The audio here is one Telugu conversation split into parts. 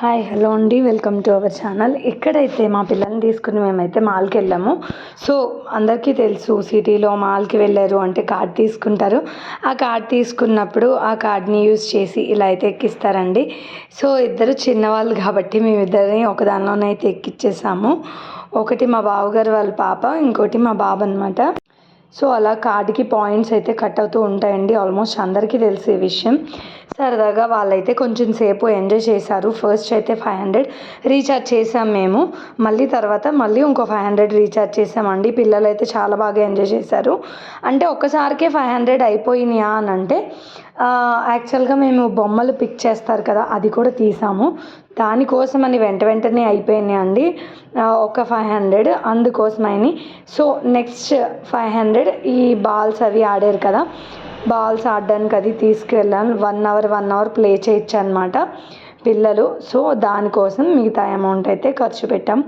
హాయ్ హలో అండి. Welcome to our channel. ఇక్కడైతే మా పిల్లల్ని తీసుకుని మేమైతే మాల్కి వెళ్ళాము. సో అందరికీ తెలుసు సిటీలో మాల్కి వెళ్ళారు అంటే కార్డ్ తీసుకుంటారు. ఆ కార్డ్ తీసుకున్నప్పుడు ఆ కార్డ్ని యూజ్ చేసి ఇలా అయితే ఎక్కిస్తారండి. సో ఇద్దరు చిన్నవాళ్ళు కాబట్టి మేమిద్దరిని ఒకదానిలోనైతే ఎక్కిచ్చేసాము. ఒకటి మా బావగారు వాళ్ళ పాప ఇంకోటి మా బాబు అనమాట సో అలా కార్డుకి పాయింట్స్ అయితే కట్ అవుతూ ఉంటాయండి. ఆల్మోస్ట్ అందరికీ తెలిసే విషయం. సరదాగా వాళ్ళైతే కొంచెం సేపు ఎంజాయ్ చేశారు. ఫస్ట్ అయితే ఫైవ్ హండ్రెడ్ రీఛార్జ్ చేసాం మేము. మళ్ళీ తర్వాత మళ్ళీ ఇంకో ఫైవ్ హండ్రెడ్ రీఛార్జ్ చేసామండి. పిల్లలు అయితే చాలా బాగా ఎంజాయ్ చేశారు. అంటే ఒక్కసారికే ఫైవ్ హండ్రెడ్ అయిపోయినాయా అని అంటే యాక్చువల్గా మేము బొమ్మలు పిక్ చేస్తారు కదా అది కూడా తీసాము. దానికోసం అని వెంట వెంటనే అయిపోయినాయి అండి. ఒక ఫైవ్ హండ్రెడ్ అందుకోసమని. సో నెక్స్ట్ ఫైవ్ హండ్రెడ్ ఈ బాల్స్ అవి ఆడారు కదా. బాల్స్ ఆడడానికి అది తీసుకెళ్ళాను. One hour one hour play చేయొచ్చు అనమాట పిల్లలు. సో దానికోసం మిగతా అమౌంట్ అయితే ఖర్చు పెట్టాం.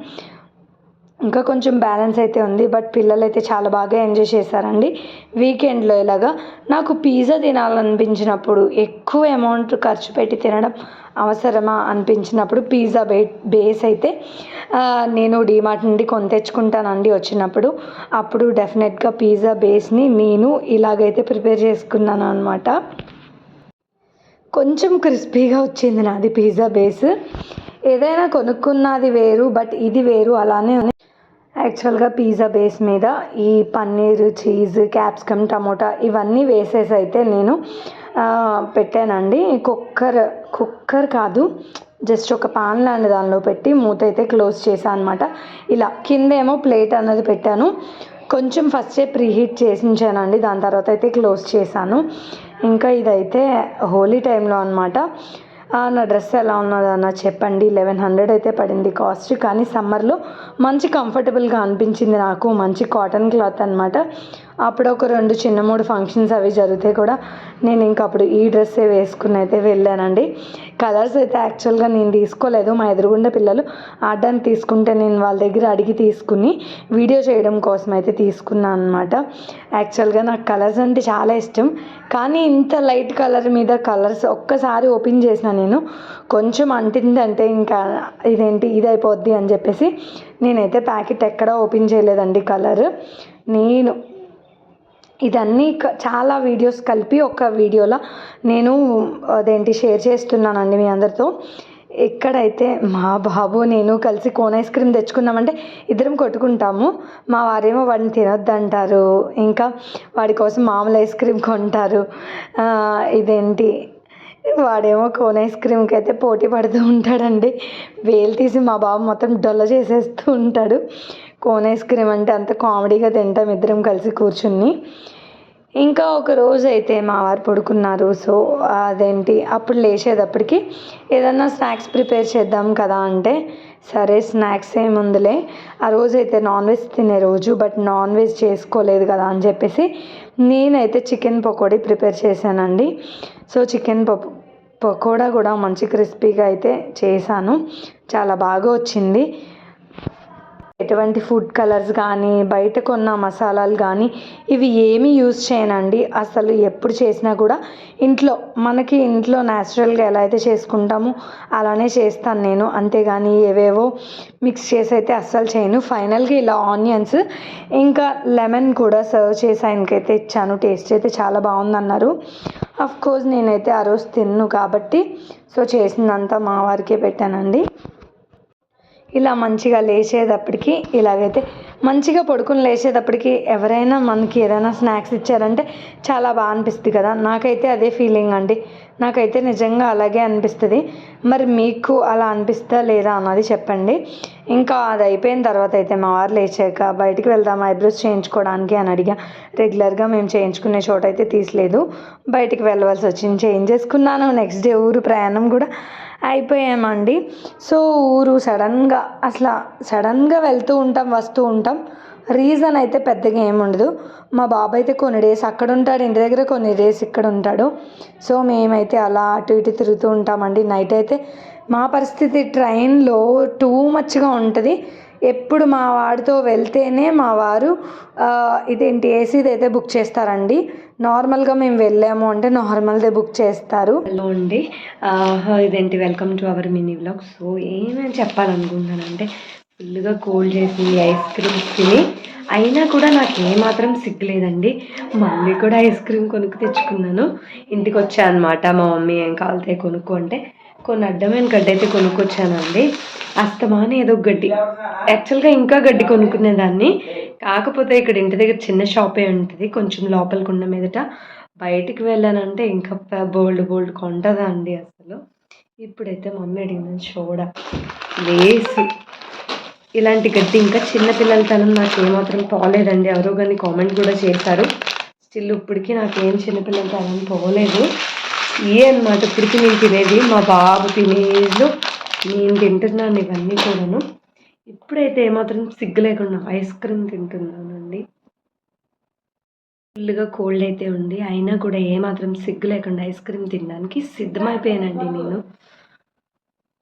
ఇంకా కొంచెం బ్యాలెన్స్ అయితే ఉంది బట్ పిల్లలు అయితే చాలా బాగా ఎంజాయ్ చేశారండి. వీకెండ్లో ఇలాగా నాకు పిజ్జా తినాలనిపించినప్పుడు ఎక్కువ అమౌంట్ ఖర్చు పెట్టి తినడం అవసరమా అనిపించినప్పుడు పిజ్జా బే బేస్ అయితే నేను డీమార్ట్ నుండి కొని తెచ్చుకుంటానండి వచ్చినప్పుడు. అప్పుడు డెఫినెట్గా పిజ్జా బేస్ని నేను ఇలాగైతే ప్రిపేర్ చేసుకున్నాను అనమాట కొంచెం క్రిస్పీగా వచ్చింది నాది పిజ్జా బేస్. ఏదైనా కొనుక్కున్నది వేరు బట్ ఇది వేరు అలానే యాక్చువల్గా పిజ్జా బేస్ మీద ఈ పన్నీర్ చీజ్ క్యాప్సికమ్ టమోటా ఇవన్నీ వేసేసి అయితే నేను పెట్టానండి. కుక్కర్ కుక్కర్ కాదు జస్ట్ ఒక పాన్ లాంటి దానిలో పెట్టి మూత అయితే క్లోజ్ చేశాను అనమాట ఇలా కిందేమో ప్లేట్ అన్నది పెట్టాను. కొంచెం ఫస్టే ప్రీహీట్ చేసి ఉంచానండి దాని తర్వాత అయితే క్లోజ్ చేశాను. ఇంకా ఇదైతే హోలీ టైంలో అనమాట నా డ్రెస్ ఎలా ఉన్నదన్న చెప్పండి. లెవెన్ హండ్రెడ్ అయితే పడింది కాస్ట్. కానీ సమ్మర్లో మంచి కంఫర్టబుల్గా అనిపించింది నాకు. మంచి కాటన్ క్లాత్ అనమాట అప్పుడు ఒక రెండు చిన్న మూడు ఫంక్షన్స్ అవి జరిగితే కూడా నేను ఇంకా అప్పుడు ఈ డ్రెస్సే వేసుకుని అయితే వెళ్ళానండి. కలర్స్ అయితే యాక్చువల్గా నేను తీసుకోలేదు. మా ఎదురుగుండా పిల్లలు ఆడడానికి తీసుకుంటే నేను వాళ్ళ దగ్గర అడిగి తీసుకుని వీడియో చేయడం కోసం అయితే తీసుకున్నాను అనమాట యాక్చువల్గా నాకు కలర్స్ అంటే చాలా ఇష్టం. కానీ ఇంత లైట్ కలర్ మీద కలర్స్ ఒక్కసారి ఓపెన్ చేసిన నేను కొంచెం అంటిందంటే ఇంకా ఇదేంటి ఇది అయిపోద్ది అని చెప్పేసి నేనైతే ప్యాకెట్ ఎక్కడా ఓపెన్ చేయలేదండి కలర్ నేను ఇదన్నీ చాలా వీడియోస్ కలిపి ఒక వీడియోలో నేను అదేంటి షేర్ చేస్తున్నానండి మీ అందరితో. ఎక్కడైతే మా బాబు నేను కలిసి కోన్ ఐస్ క్రీమ్ తెచ్చుకున్నామంటే ఇద్దరం కొట్టుకుంటాము. మా వారేమో వాడిని తినొద్దంటారు. ఇంకా వాడి కోసం మామూలు ఐస్ క్రీమ్ కొంటారు. ఇదేంటి? వాడేమో కోన్ ఐస్ క్రీమ్కి అయితే పోటీ పడుతూ ఉంటాడండి. వేలు తీసి మా బాబు మొత్తం డొల్ల చేసేస్తూ ఉంటాడు. కోన్ ఐస్ క్రీమ్ అంటే అంత కామెడీగా తింటాం ఇద్దరం కలిసి కూర్చుని. ఇంకా ఒక రోజు అయితే మా వారు పడుకున్నారు. సో అదేంటి? అప్పుడు లేచేటప్పటికి ఏదన్నా స్నాక్స్ ప్రిపేర్ చేద్దాం కదా అంటే సరే స్నాక్స్ ఏముందిలే ఆ రోజు అయితే నాన్ వెజ్ తినే రోజు బట్ నాన్ వెజ్ చేసుకోలేదు కదా అని చెప్పేసి నేనైతే చికెన్ పకోడీ ప్రిపేర్ చేశానండి. సో చికెన్ పప్పు పకోడా కూడా మంచి క్రిస్పీగా అయితే చేశాను. చాలా బాగా వచ్చింది. ఎటువంటి ఫుడ్ కలర్స్ కానీ బయట కొన్న మసాలాలు కానీ ఇవి ఏమీ యూజ్ చేయనండి. అసలు ఎప్పుడు చేసినా కూడా ఇంట్లో మనకి ఇంట్లో న్యాచురల్గా ఎలా అయితే చేసుకుంటామో అలానే చేస్తాను నేను. అంతేగాని ఏవేవో మిక్స్ చేసి అయితే అస్సలు చేయను. ఫైనల్గా ఇలా ఆనియన్స్ ఇంకా లెమన్ కూడా సర్వ్ చేసి ఆయనకైతే ఇచ్చాను. టేస్ట్ అయితే చాలా బాగుందన్నారు. అఫ్ కోర్స్ నేనైతే ఆ రోజు తిన్ను కాబట్టి సో చేసిందంతా మా వారికే పెట్టానండి. ఇలా మంచిగా లేచేటప్పటికి ఇలాగైతే మంచిగా పడుకుని లేచేటప్పటికి ఎవరైనా మనకి ఏదైనా స్నాక్స్ ఇచ్చారంటే చాలా బాగా అనిపిస్తుంది కదా. నాకైతే అదే ఫీలింగ్ అండి. నాకైతే నిజంగా అలాగే అనిపిస్తుంది. మరి మీకు అలా అనిపిస్తా లేదా అన్నది చెప్పండి. ఇంకా అది అయిపోయిన తర్వాత అయితే మా వారు లేచాక బయటికి వెళ్దాం ఐబ్రోస్ చేయించుకోవడానికి అని అడిగా. రెగ్యులర్గా మేము చేయించుకునే చోట అయితే తీసలేదు. బయటికి వెళ్ళవలసి వచ్చింది. చేంజ్ చేసుకున్నాను. నెక్స్ట్ డే ఊరు ప్రయాణం కూడా అయిపోయామండి. సో ఊరు సడన్గా అసలు సడన్గా వెళ్తూ ఉంటాం వస్తూ ఉంటాం. రీజన్ అయితే పెద్దగా ఏముండదు మా బాబు అయితే కొన్ని డేస్ అక్కడ ఉంటాడు ఇంటి దగ్గర కొన్ని డేస్ ఇక్కడ ఉంటాడు సో మేమైతే అలా అటు ఇటు తిరుగుతూ ఉంటామండి. నైట్ అయితే మా పరిస్థితి ట్రైన్లో టూ మచ్గా ఉంటుంది. ఎప్పుడు మా వాడితో వెళ్తేనే మా వారు ఇదేంటి ఏసీది అయితే బుక్ చేస్తారండి. నార్మల్గా మేము వెళ్ళాము అంటే నార్మల్దే బుక్ చేస్తారు. హలో అండి. ఇదేంటి welcome to our mini blog so ఏమేమి చెప్పాలనుకుంటున్నానంటే ఫుల్గా కోల్డ్ చేసి ఐస్ క్రీమ్స్ తిని అయినా కూడా నాకు ఏమాత్రం సిగ్గులేదండి. మళ్ళీ కూడా ఐస్ క్రీమ్ కొనుక్కు తెచ్చుకున్నాను. ఇంటికి వచ్చా అనమాట మా మమ్మీ ఏం కావాలితే కొనుక్కు అంటే. కొన్ని అడ్డమైన గడ్డి అయితే కొనుక్కొచ్చానండి. అస్తమాని ఏదో గడ్డి. యాక్చువల్గా ఇంకా గడ్డి కొనుక్కునేదాన్ని. కాకపోతే ఇక్కడ ఇంటి దగ్గర చిన్న షాపే ఉంటుంది కొంచెం లోపలికి ఉన్న మీదట. బయటికి వెళ్ళానంటే ఇంకా బోల్డ్ బోల్డ్ కొంటదా అండి అసలు. ఇప్పుడైతే మమ్మీ అడిగిందని చూడ లేసి. ఇలాంటి గడ్డి ఇంకా చిన్నపిల్లలతనం నాకు ఏమాత్రం పోలేదండి. ఎవరో కానీ కామెంట్ కూడా చేశారు. స్టిల్ ఇప్పటికీ నాకు ఏం చిన్నపిల్లలతనం పోలేదు. ఏ అనమాట ఇప్పటికీ నేను తినేది? మా బాబు తినేళ్ళు నేను తింటున్నాను ఇవన్నీ కూడాను. ఇప్పుడైతే ఏమాత్రం సిగ్గు లేకుండా ఐస్ క్రీమ్ తింటున్నానండి. ఫుల్గా కోల్డ్ అయితే ఉంది. అయినా కూడా ఏమాత్రం సిగ్గు లేకుండా ఐస్ క్రీమ్ తినడానికి సిద్ధమైపోయానండి నేను.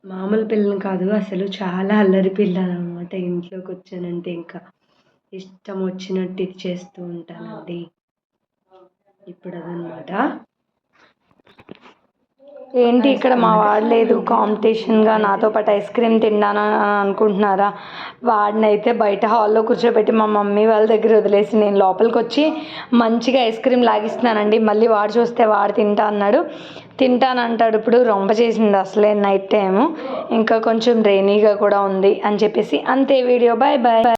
మామూలు పిల్లని కాదు అసలు చాలా అల్లరి పిల్లని అనమాట ఇంట్లోకి వచ్చానంటే ఇంకా. ఇష్టం వచ్చినట్టు ఇది చేస్తూ ఉంటానండి. ఇప్పుడు అదనమాట ఏంటి ఇక్కడ మా వాడు లేదు? కాంపిటీషన్గా నాతో పాటు ఐస్ క్రీమ్ తిన్నాను అని అనుకుంటున్నారా? వాడినైతే బయట హాల్లో కూర్చోబెట్టి మా మమ్మీ వాళ్ళ దగ్గర వదిలేసి నేను లోపలికి వచ్చి మంచిగా ఐస్ క్రీమ్ లాగిస్తున్నానండి. మళ్ళీ వాడు చూస్తే వాడు తింటా అన్నాడు. తింటానంటాడు ఇప్పుడు రొంప చేసింది అసలే నైట్ టైము. ఇంకా కొంచెం రైనీగా కూడా ఉంది అని చెప్పేసి అంతే వీడియో. Bye bye